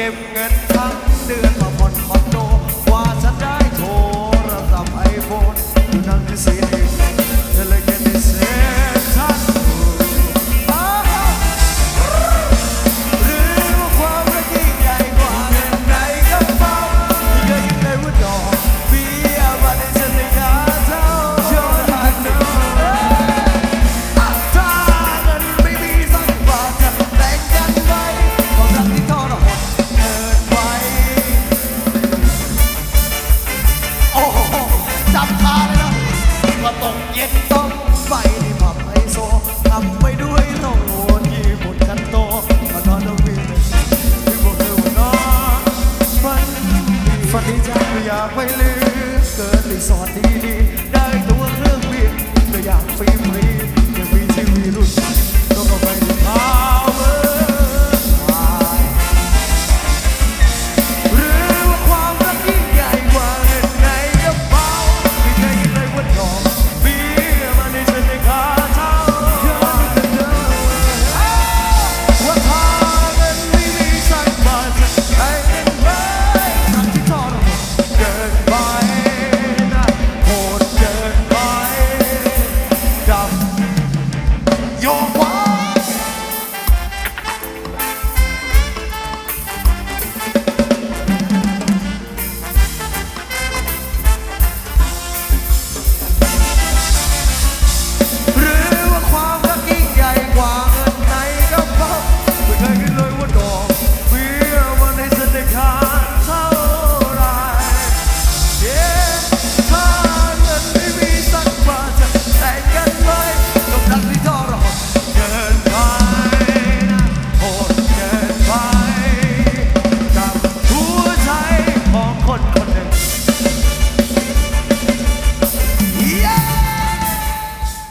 เก็บเงิน ดีใจไม่อยากไปลืมเกิดรีสอร์ทดีๆได้ตัวเครื่องบินไม่อยากไป